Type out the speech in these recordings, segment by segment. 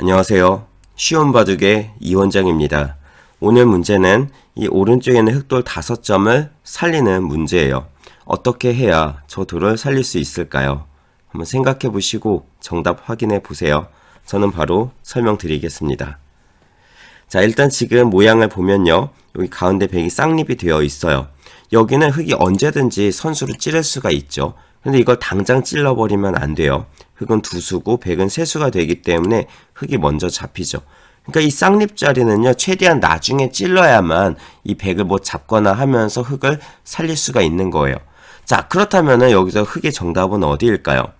안녕하세요. 쉬운 바둑의 이원장입니다. 오늘 문제는 이 오른쪽에 있는 흑돌 다섯 점을 살리는 문제예요. 어떻게 해야 저 돌을 살릴 수 있을까요? 한번 생각해 보시고 정답 확인해 보세요. 저는 바로 설명드리겠습니다. 자, 일단 지금 모양을 보면요. 여기 가운데 백이 쌍립이 되어 있어요. 여기는 흙이 언제든지 선수로 찌를 수가 있죠. 근데 이걸 당장 찔러버리면 안 돼요. 흙은 두 수고 백은 세 수가 되기 때문에 흙이 먼저 잡히죠. 그러니까 이 쌍립 자리는요, 최대한 나중에 찔러야만 이 백을 뭐 잡거나 하면서 흙을 살릴 수가 있는 거예요. 자, 그렇다면은 여기서 흙의 정답은 어디일까요?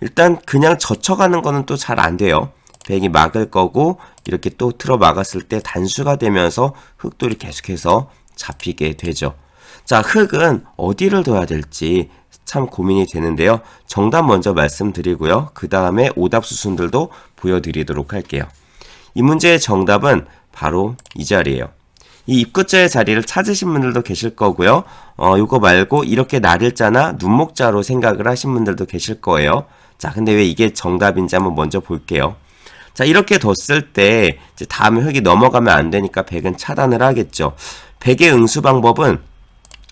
일단 그냥 젖혀가는 거는 또 잘 안 돼요. 백이 막을 거고 이렇게 또 틀어 막았을 때 단수가 되면서 흙돌이 계속해서 잡히게 되죠. 자, 흙은 어디를 둬야 될지 참 고민이 되는데요. 정답 먼저 말씀드리고요. 그 다음에 오답 수순들도 보여드리도록 할게요. 이 문제의 정답은 바로 이 자리예요. 이 입구자의 자리를 찾으신 분들도 계실 거고요. 어, 이거 말고 이렇게 날일자나 눈목자로 생각을 하신 분들도 계실 거예요. 자, 근데 왜 이게 정답인지 한번 먼저 볼게요. 자, 이렇게 뒀을 때 이제 다음에 흙이 넘어가면 안 되니까 백은 차단을 하겠죠. 백의 응수 방법은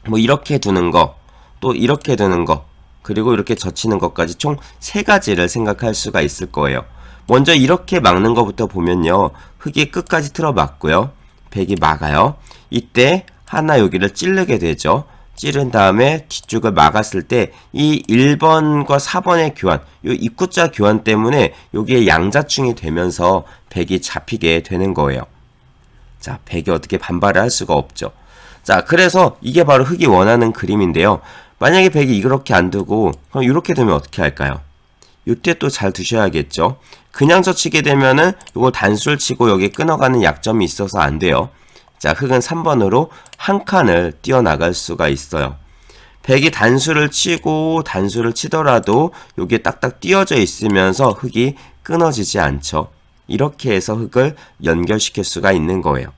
뭐 이렇게 두는 거, 또 이렇게 두는 거, 그리고 이렇게 젖히는 것까지 총 세 가지를 생각할 수가 있을 거예요. 먼저 이렇게 막는 것부터 보면요. 흙이 끝까지 틀어 막고요. 백이 막아요. 이때 하나 여기를 찌르게 되죠. 찌른 다음에 뒤쪽을 막았을 때 이 1번과 4번의 교환, 이 입구자 교환 때문에 여기에 양자충이 되면서 백이 잡히게 되는 거예요. 자, 백이 어떻게 반발을 할 수가 없죠. 자, 그래서 이게 바로 흙이 원하는 그림인데요. 만약에 백이 이렇게 안 두고 그럼 이렇게 되면 어떻게 할까요? 이때 또 잘 두셔야겠죠. 그냥 젖히게 되면은 이걸 단수를 치고 여기 끊어가는 약점이 있어서 안 돼요. 자, 흙은 3번으로 한 칸을 띄어나갈 수가 있어요. 백이 단수를 치고 단수를 치더라도 여기에 딱딱 띄어져 있으면서 흙이 끊어지지 않죠. 이렇게 해서 흙을 연결시킬 수가 있는 거예요.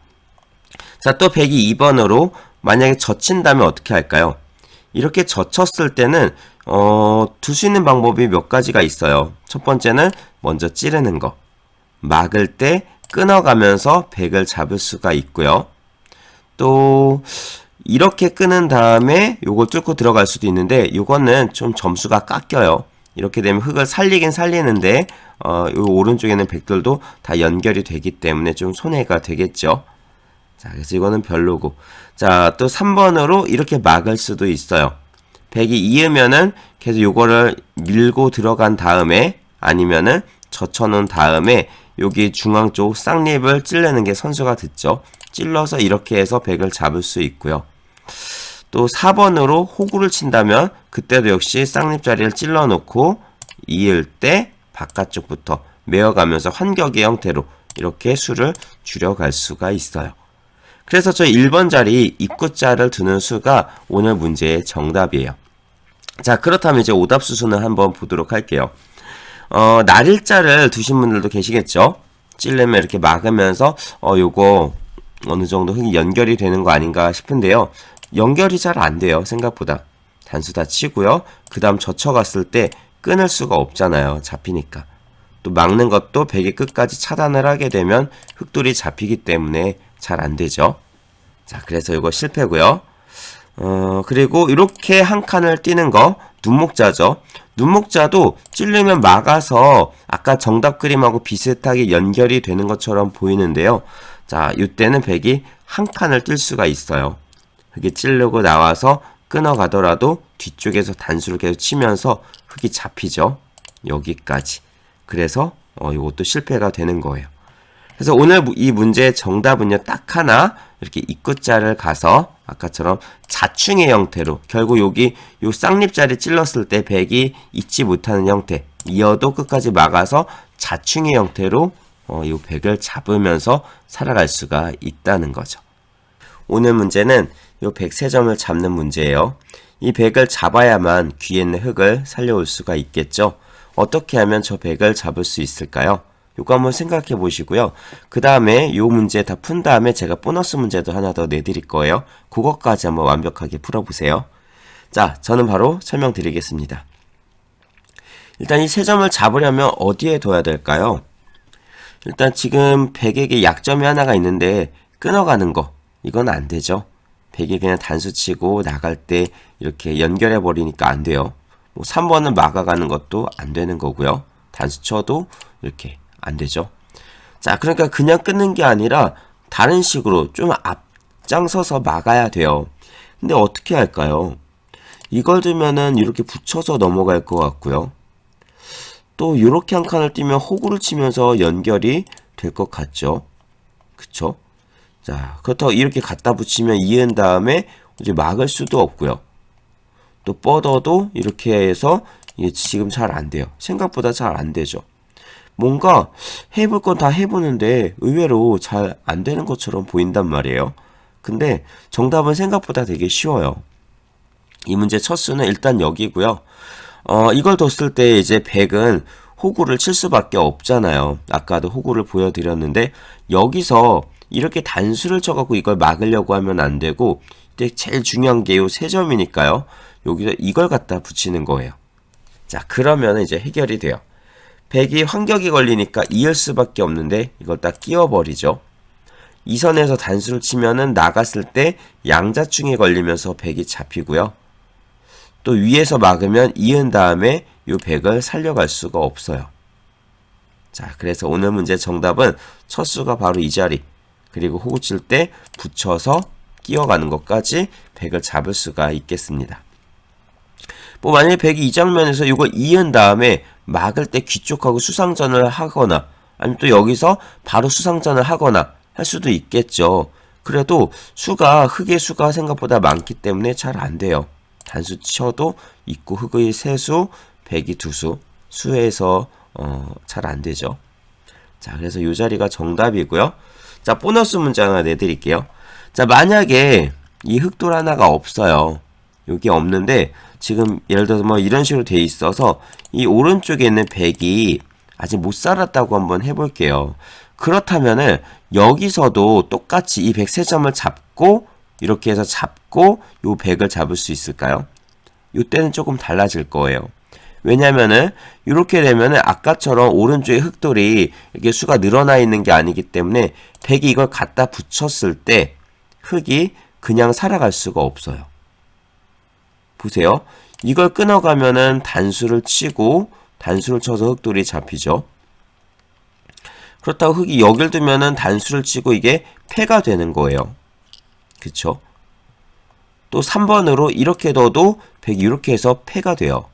자, 또 백이 2번으로 만약에 젖힌다면 어떻게 할까요? 이렇게 젖혔을 때는 어, 둘 수 있는 방법이 몇 가지가 있어요. 첫 번째는 먼저 찌르는 거. 막을 때 끊어가면서 백을 잡을 수가 있고요. 또 이렇게 끄는 다음에 요걸 뚫고 들어갈 수도 있는데 요거는 좀 점수가 깎여요. 이렇게 되면 흙을 살리긴 살리는데 어, 요 오른쪽에는 백들도 다 연결이 되기 때문에 좀 손해가 되겠죠. 자, 그래서 이거는 별로고. 자, 또 3번으로 이렇게 막을 수도 있어요. 백이 이으면은 계속 요거를 밀고 들어간 다음에 아니면은 젖혀놓은 다음에 여기 중앙 쪽 쌍립을 찔르는 게 선수가 듣죠. 찔러서 이렇게 해서 백을 잡을 수 있고요. 또 4번으로 호구를 친다면 그때도 역시 쌍립 자리를 찔러 놓고 이을 때 바깥쪽부터 메어가면서 환격의 형태로 이렇게 수를 줄여갈 수가 있어요. 그래서 저 1번 자리 입구자를 두는 수가 오늘 문제의 정답이에요. 자, 그렇다면 이제 오답 수순을 한번 보도록 할게요. 어, 날일자를 두신 분들도 계시겠죠? 찔르면 이렇게 막으면서, 어, 요거 어느 정도 연결이 되는 거 아닌가 싶은데요. 연결이 잘 안 돼요, 생각보다. 단수 다 치고요. 그 다음 젖혀갔을 때 끊을 수가 없잖아요, 잡히니까. 또 막는 것도 베개 끝까지 차단을 하게 되면 흙돌이 잡히기 때문에 잘 안 되죠. 자, 그래서 이거 실패고요. 어, 그리고 이렇게 한 칸을 띄는 거 눈목자죠. 눈목자도 찔르면 막아서 아까 정답 그림하고 비슷하게 연결이 되는 것처럼 보이는데요. 자, 이때는 백이 한 칸을 뜰 수가 있어요. 흙이 찌르고 나와서 끊어가더라도 뒤쪽에서 단수를 계속 치면서 흙이 잡히죠. 여기까지. 그래서 어, 이것도 실패가 되는 거예요. 그래서 오늘 이 문제의 정답은요, 딱 하나, 이렇게 입구자를 가서, 아까처럼 자충의 형태로, 결국 여기 요 쌍립자리 찔렀을 때 백이 잊지 못하는 형태, 이어도 끝까지 막아서 자충의 형태로, 어, 요 백을 잡으면서 살아갈 수가 있다는 거죠. 오늘 문제는 요 백세 점을 잡는 문제예요. 이 백을 잡아야만 귀에 있는 흙을 살려올 수가 있겠죠. 어떻게 하면 저 백을 잡을 수 있을까요? 요거 한번 생각해 보시고요. 그 다음에 요 문제 다 푼 다음에 제가 보너스 문제도 하나 더 내드릴 거예요. 그것까지 한번 완벽하게 풀어보세요. 자, 저는 바로 설명드리겠습니다. 일단 이 세 점을 잡으려면 어디에 둬야 될까요? 일단 지금 백에게 약점이 하나가 있는데 끊어가는 거 이건 안 되죠. 백이 그냥 단수 치고 나갈 때 이렇게 연결해 버리니까 안 돼요. 뭐 3번은 막아가는 것도 안 되는 거고요. 단수 쳐도 이렇게 안 되죠. 자, 그러니까 그냥 끊는 게 아니라 다른 식으로 좀 앞장서서 막아야 돼요. 근데 어떻게 할까요? 이걸 두면은 이렇게 붙여서 넘어갈 것 같고요. 또 이렇게 한 칸을 띄면 호구를 치면서 연결이 될 것 같죠. 그쵸? 자, 그렇다고 이렇게 갖다 붙이면 이은 다음에 이제 막을 수도 없고요. 또 뻗어도 이렇게 해서 이게 지금 잘 안 돼요. 생각보다 잘 안 되죠. 뭔가 해볼 건 다 해보는데 의외로 잘 안 되는 것처럼 보인단 말이에요. 근데 정답은 생각보다 되게 쉬워요. 이 문제 첫 수는 일단 여기고요. 어, 이걸 뒀을 때 이제 100은 호구를 칠 수밖에 없잖아요. 아까도 호구를 보여드렸는데 여기서 이렇게 단수를 쳐갖고 이걸 막으려고 하면 안 되고 이제 제일 중요한 게 요 세 점이니까요. 여기서 이걸 갖다 붙이는 거예요. 자 그러면 이제 해결이 돼요. 100이 환격이 걸리니까 이을 수밖에 없는데 이걸 딱 끼워버리죠. 이 선에서 단수를 치면은 나갔을 때 양자충이 걸리면서 100이 잡히고요. 또 위에서 막으면 이은 다음에 이 100을 살려갈 수가 없어요. 자, 그래서 오늘 문제 정답은 첫 수가 바로 이 자리. 그리고 호구 칠 때 붙여서 끼어가는 것까지 100을 잡을 수가 있겠습니다. 뭐 만약에 100이 이 장면에서 이거 이은 다음에 막을 때 귀쪽하고 수상전을 하거나 아니면 또 여기서 바로 수상전을 하거나 할 수도 있겠죠. 그래도 수가 흑의 수가 생각보다 많기 때문에 잘 안 돼요. 단수 쳐도 있고 흑의 세수, 백이 두수, 수에서 어, 잘 안 되죠. 자, 그래서 이 자리가 정답이고요. 자, 보너스 문제 하나 내드릴게요. 자, 만약에 이 흑돌 하나가 없어요. 여기 없는데 지금 예를 들어서 뭐 이런 식으로 돼 있어서 이 오른쪽에 있는 백이 아직 못 살았다고 한번 해볼게요. 그렇다면은 여기서도 똑같이 이 103점을 잡고 이렇게 해서 잡고 요 100을 잡을 수 있을까요? 요때는 조금 달라질 거예요. 왜냐면은 이렇게 되면은 아까처럼 오른쪽에 흑돌이 이렇게 수가 늘어나 있는 게 아니기 때문에 100이 이걸 갖다 붙였을 때 흑이 그냥 살아갈 수가 없어요. 보세요. 이걸 끊어가면은 단수를 치고 단수를 쳐서 흑돌이 잡히죠. 그렇다고 흑이 여길 두면은 단수를 치고 이게 패가 되는 거예요. 그쵸? 또 3번으로 이렇게 넣어도 100 이렇게 해서 패가 돼요.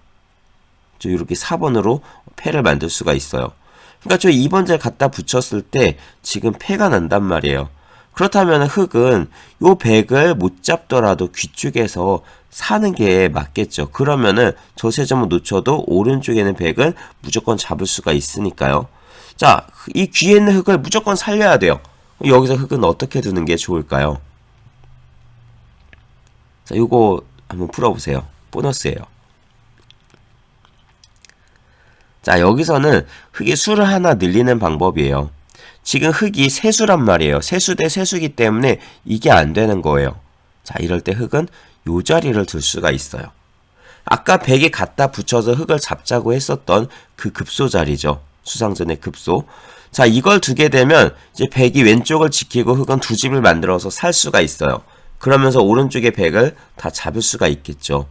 저 이렇게 4번으로 패를 만들 수가 있어요. 그러니까 저 2번째 갖다 붙였을 때 지금 패가 난단 말이에요. 그렇다면 흑은 요 100을 못 잡더라도 귀쪽에서 사는 게 맞겠죠. 그러면은 저세 점을 놓쳐도 오른쪽에는 100은 무조건 잡을 수가 있으니까요. 자, 이 귀에 있는 흑을 무조건 살려야 돼요. 여기서 흑은 어떻게 두는 게 좋을까요? 자, 요거 한번 풀어보세요. 보너스예요. 자, 여기서는 흑의 수를 하나 늘리는 방법이에요. 지금 흑이 세수란 말이에요. 세수 대 세수기 때문에 이게 안 되는 거예요. 자, 이럴 때 흑은 요 자리를 둘 수가 있어요. 아까 100에 갖다 붙여서 흑을 잡자고 했었던 그 급소 자리죠. 수상전의 급소. 자, 이걸 두게 되면 이제 100이 왼쪽을 지키고 흑은 두 집을 만들어서 살 수가 있어요. 그러면서 오른쪽에 100을 다 잡을 수가 있겠죠.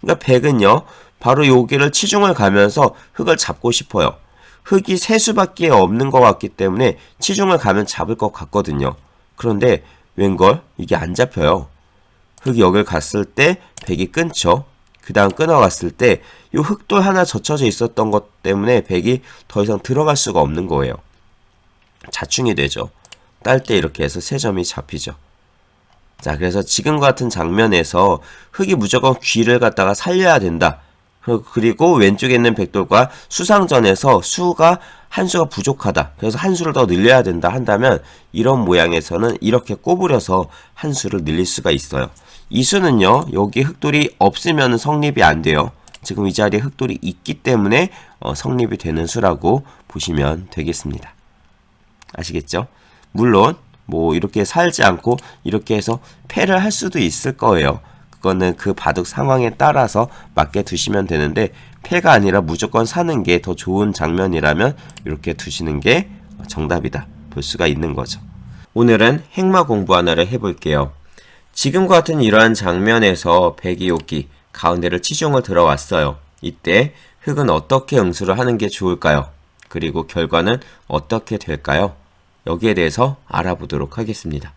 그러니까 100은요. 바로 여기를 치중을 가면서 흑을 잡고 싶어요. 흑이 세 수밖에 없는 것 같기 때문에 치중을 가면 잡을 것 같거든요. 그런데 웬걸 이게 안 잡혀요. 흑이 여길 갔을 때 백이 끊죠. 그 다음 끊어갔을 때이 흑돌 하나 젖혀져 있었던 것 때문에 백이 더 이상 들어갈 수가 없는 거예요. 자충이 되죠. 딸 때 이렇게 해서 세 점이 잡히죠. 자, 그래서 지금 같은 장면에서 흑이 무조건 귀를 갖다가 살려야 된다. 그리고 왼쪽에 있는 백돌과 수상전에서 수가 한 수가 부족하다. 그래서 한 수를 더 늘려야 된다 한다면 이런 모양에서는 이렇게 꼬부려서 한 수를 늘릴 수가 있어요. 이 수는요, 여기 흑돌이 없으면 성립이 안 돼요. 지금 이 자리에 흑돌이 있기 때문에 어, 성립이 되는 수라고 보시면 되겠습니다. 아시겠죠? 물론 뭐 이렇게 살지 않고 이렇게 해서 패를 할 수도 있을 거예요. 그거는 그 바둑 상황에 따라서 맞게 두시면 되는데 패가 아니라 무조건 사는 게 더 좋은 장면이라면 이렇게 두시는 게 정답이다 볼 수가 있는 거죠. 오늘은 행마 공부 하나를 해볼게요. 지금과 같은 이러한 장면에서 백이 여기 가운데를 치중을 들어왔어요. 이때 흙은 어떻게 응수를 하는 게 좋을까요? 그리고 결과는 어떻게 될까요? 여기에 대해서 알아보도록 하겠습니다.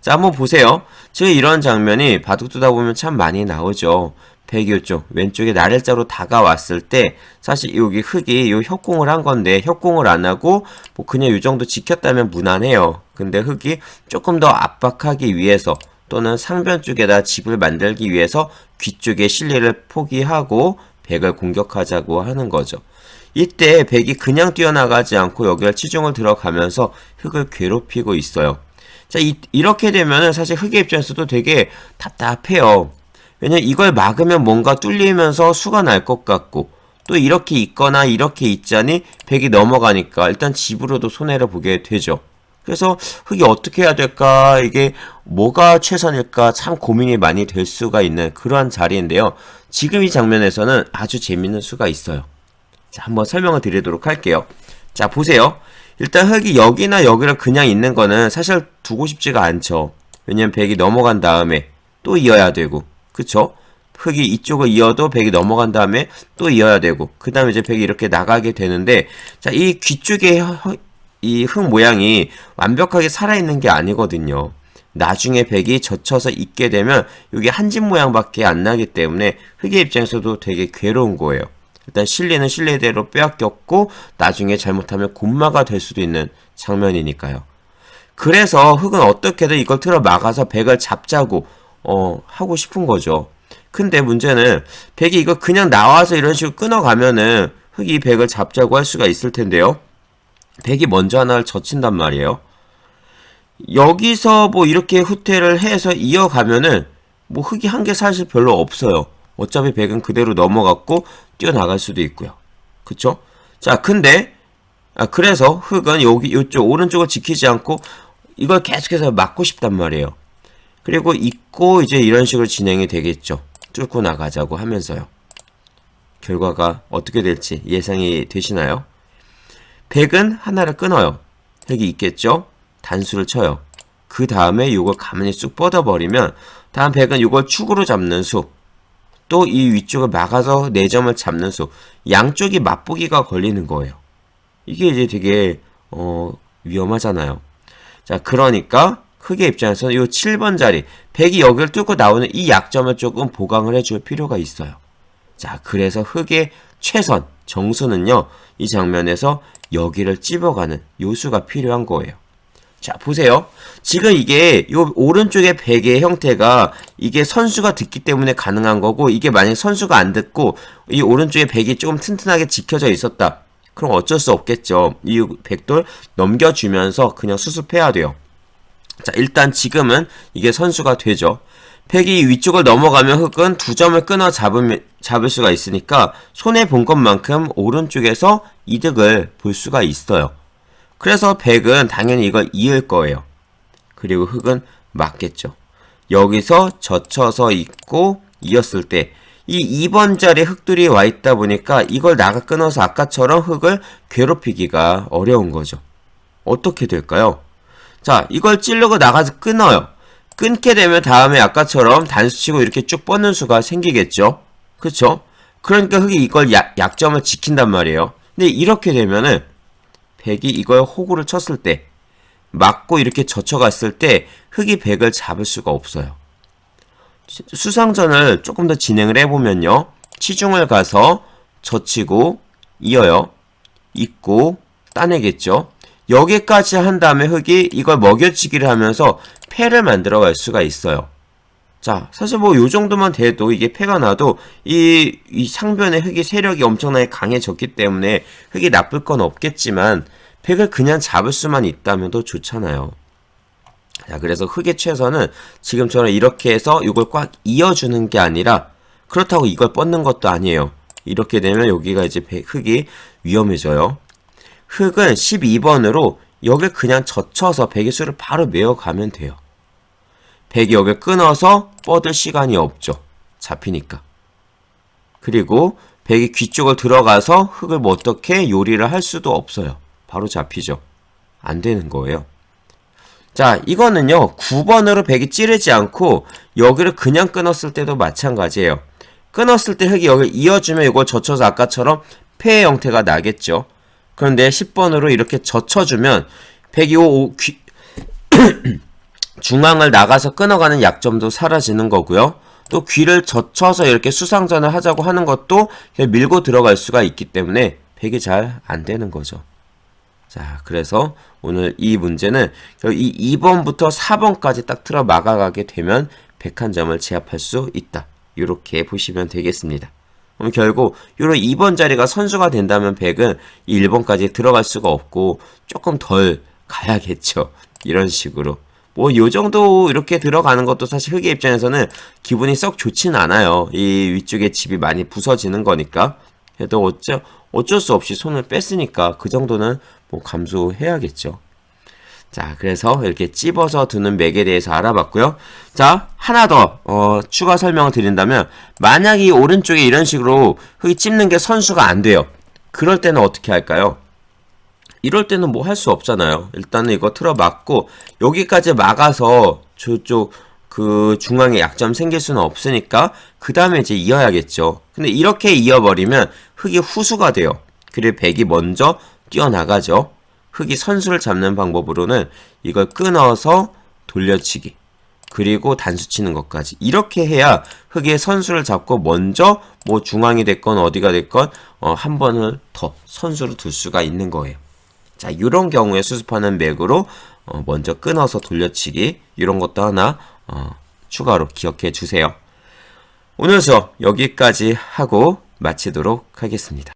자, 한번 보세요. 지금 이런 장면이 바둑 두다 보면 참 많이 나오죠. 백이 쪽 왼쪽에 나래자로 다가왔을 때 사실 여기 흙이 요 협공을 한 건데 협공을 안 하고 뭐 그냥 요 정도 지켰다면 무난해요. 근데 흙이 조금 더 압박하기 위해서 또는 상변 쪽에다 집을 만들기 위해서 귀 쪽의 실리를 포기하고 백을 공격하자고 하는 거죠. 이때 백이 그냥 뛰어나가지 않고 여기를 치중을 들어가면서 흙을 괴롭히고 있어요. 자, 이, 이렇게 되면은 사실 흙의 입장에서도 되게 답답해요. 왜냐면 이걸 막으면 뭔가 뚫리면서 수가 날 것 같고 또 이렇게 있거나 이렇게 있자니 백이 넘어가니까 일단 집으로도 손해를 보게 되죠. 그래서 흙이 어떻게 해야 될까 이게 뭐가 최선일까 참 고민이 많이 될 수가 있는 그러한 자리인데요. 지금 이 장면에서는 아주 재밌는 수가 있어요. 자, 한번 설명을 드리도록 할게요. 자, 보세요. 일단 흙이 여기나 여기를 그냥 있는 거는 사실 두고 싶지가 않죠. 왜냐면 백이 넘어간 다음에 또 이어야 되고, 그쵸? 흙이 이쪽을 이어도 백이 넘어간 다음에 또 이어야 되고, 그 다음에 이제 백이 이렇게 나가게 되는데, 자, 이 귀 쪽에 이 흙 모양이 완벽하게 살아있는 게 아니거든요. 나중에 백이 젖혀서 있게 되면 이게 한집 모양밖에 안 나기 때문에 흙의 입장에서도 되게 괴로운 거예요. 일단 실리는 실리대로 빼앗겼고 나중에 잘못하면 곤마가 될 수도 있는 장면이니까요. 그래서 흙은 어떻게든 이걸 틀어 막아서 백을 잡자고 어, 하고 싶은 거죠. 근데 문제는 백이 이거 그냥 나와서 이런 식으로 끊어가면은 흙이 백을 잡자고 할 수가 있을 텐데요. 백이 먼저 하나를 젖힌단 말이에요. 여기서 뭐 이렇게 후퇴를 해서 이어가면은 뭐 흙이 한 게 사실 별로 없어요. 어차피 백은 그대로 넘어갔고 뛰어나갈 수도 있고요. 그쵸? 자, 근데 아, 그래서 흙은 여기 이쪽 오른쪽을 지키지 않고 이걸 계속해서 막고 싶단 말이에요. 그리고 있고 이제 이런 식으로 진행이 되겠죠. 뚫고 나가자고 하면서요. 결과가 어떻게 될지 예상이 되시나요? 백은 하나를 끊어요. 흙이 있겠죠? 단수를 쳐요. 그 다음에 이걸 가만히 쑥 뻗어버리면 다음 백은 이걸 축으로 잡는 수. 또 이 위쪽을 막아서 네 점을 잡는 수. 양쪽이 맛보기가 걸리는 거예요. 이게 이제 되게 어, 위험하잖아요. 자, 그러니까 흙의 입장에서는 이 7번 자리, 백이 여기를 뚫고 나오는 이 약점을 조금 보강을 해줄 필요가 있어요. 자, 그래서 흙의 최선, 정수는요, 이 장면에서 여기를 찝어가는 요수가 필요한 거예요. 자, 보세요. 지금 이게 요 오른쪽에 백의 형태가 이게 선수가 듣기 때문에 가능한 거고 이게 만약 선수가 안 듣고 이 오른쪽에 백이 조금 튼튼하게 지켜져 있었다. 그럼 어쩔 수 없겠죠. 이 백돌 넘겨주면서 그냥 수습해야 돼요. 자, 일단 지금은 이게 선수가 되죠. 백이 위쪽을 넘어가면 흙은 두 점을 끊어 잡으면, 잡을 수가 있으니까 손해 본 것만큼 오른쪽에서 이득을 볼 수가 있어요. 그래서 백은 당연히 이걸 이을 거예요. 그리고 흙은 맞겠죠. 여기서 젖혀서 있고 이었을 때 이 2번 자리 흙들이 와 있다 보니까 이걸 나가 끊어서 아까처럼 흙을 괴롭히기가 어려운 거죠. 어떻게 될까요? 자, 이걸 찌르고 나가서 끊어요. 끊게 되면 다음에 아까처럼 단수치고 이렇게 쭉 뻗는 수가 생기겠죠? 그쵸? 그러니까 흙이 이걸 약, 약점을 지킨단 말이에요. 근데 이렇게 되면은 백이 이걸 호구를 쳤을 때 맞고 이렇게 젖혀갔을 때 흙이 백을 잡을 수가 없어요. 수상전을 조금 더 진행을 해보면요. 치중을 가서 젖히고 이어요. 있고 따내겠죠. 여기까지 한 다음에 흙이 이걸 먹여치기를 하면서 패를 만들어 갈 수가 있어요. 자, 사실 뭐 요 정도만 돼도 이게 패가 나도 이, 이 상변의 흙이 세력이 엄청나게 강해졌기 때문에 흙이 나쁠 건 없겠지만 팩을 그냥 잡을 수만 있다면 더 좋잖아요. 자, 그래서 흙의 최선은 지금처럼 이렇게 해서 이걸 꽉 이어주는 게 아니라 그렇다고 이걸 뻗는 것도 아니에요. 이렇게 되면 여기가 이제 흙이 위험해져요. 흙은 12번으로 여길 그냥 젖혀서 백의 수를 바로 메어가면 돼요. 백이 여기 끊어서 뻗을 시간이 없죠. 잡히니까. 그리고 백이 귀 쪽을 들어가서 흙을 뭐 어떻게 요리를 할 수도 없어요. 바로 잡히죠. 안 되는 거예요. 자, 이거는요, 9번으로 백이 찌르지 않고 여기를 그냥 끊었을 때도 마찬가지예요. 끊었을 때 흙이 여기를 이어주면 이걸 젖혀서 아까처럼 폐의 형태가 나겠죠. 그런데 10번으로 이렇게 젖혀주면 백이 오, 오- 귀, 중앙을 나가서 끊어가는 약점도 사라지는 거고요. 또 귀를 젖혀서 이렇게 수상전을 하자고 하는 것도 밀고 들어갈 수가 있기 때문에 백이 잘 안 되는 거죠. 자, 그래서 오늘 이 문제는 이 2번부터 4번까지 딱 틀어 막아가게 되면 101점을 제압할 수 있다. 이렇게 보시면 되겠습니다. 그럼 결국 요런 2번 자리가 선수가 된다면 100은 이 1번까지 들어갈 수가 없고 조금 덜 가야겠죠. 이런 식으로. 뭐 요 정도 이렇게 들어가는 것도 사실 흑의 입장에서는 기분이 썩 좋진 않아요. 이 위쪽에 집이 많이 부서지는 거니까. 그래도 어쩌, 어쩔 수 없이 손을 뺐으니까 그 정도는 뭐 감수해야겠죠. 자, 그래서 이렇게 찝어서 두는 맥에 대해서 알아봤고요. 자, 하나 더 어, 추가 설명을 드린다면 만약 이 오른쪽에 이런 식으로 흙이 찝는 게 선수가 안 돼요. 그럴 때는 어떻게 할까요? 이럴 때는 뭐 할 수 없잖아요. 일단은 이거 틀어 막고 여기까지 막아서 저쪽 그 중앙에 약점 생길 수는 없으니까 그 다음에 이제 이어야겠죠. 근데 이렇게 이어버리면 흙이 후수가 돼요. 그리고 백이 먼저 뛰어나가죠. 흙이 선수를 잡는 방법으로는 이걸 끊어서 돌려치기 그리고 단수 치는 것까지 이렇게 해야 흙의 선수를 잡고 먼저 뭐 중앙이 됐건 어디가 됐건 어, 한 번을 더 선수를 둘 수가 있는 거예요. 자, 이런 경우에 수습하는 맥으로 어, 먼저 끊어서 돌려치기 이런 것도 하나 어, 추가로 기억해 주세요. 오늘 수업 여기까지 하고 마치도록 하겠습니다.